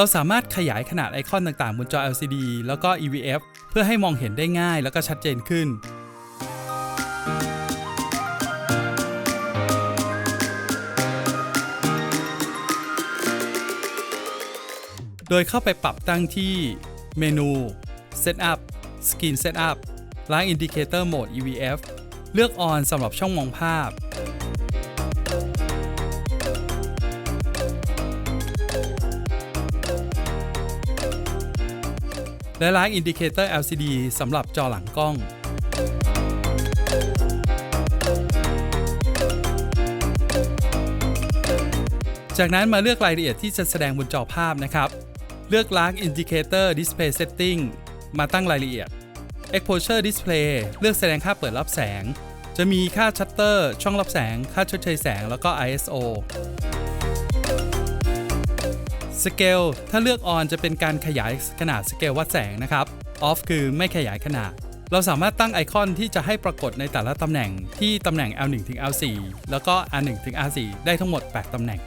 เราสามารถขยายขนาดไอคอนต่างๆ บนจอ LCD แล้วก็ EVF เพื่อให้มองเห็นได้ง่ายแล้วก็ชัดเจนขึ้น โดยเข้าไปปรับตั้งที่เมนู Setup Screen Setup ล้าง Indicator Mode EVF เลือก On สำหรับช่องมองภาพ และล้าง Indicator LCD สำหรับจอหลังกล้อง จากนั้นมาเลือกรายละเอียดที่จะแสดงบนจอภาพนะครับ เลือกล้าง Indicator Display Setting มาตั้งรายละเอียด Exposure Display เลือกแสดงค่าเปิดรับแสง จะมีค่าชัตเตอร์ ช่องรับแสง ค่าชดเชยแสง แล้วก็ ISO สเกลถ้าเลือกออนจะเป็นการขยายขนาดสเกลวัดแสงนะครับออฟคือไม่ขยายขนาด เราสามารถตั้งไอคอนที่จะให้ปรากฏในแต่ละตำแหน่งที่ตำแหน่ง L1 ถึง L4 แล้วก็ R1 ถึง R4 ได้ทั้งหมด 8 ตำแหน่ง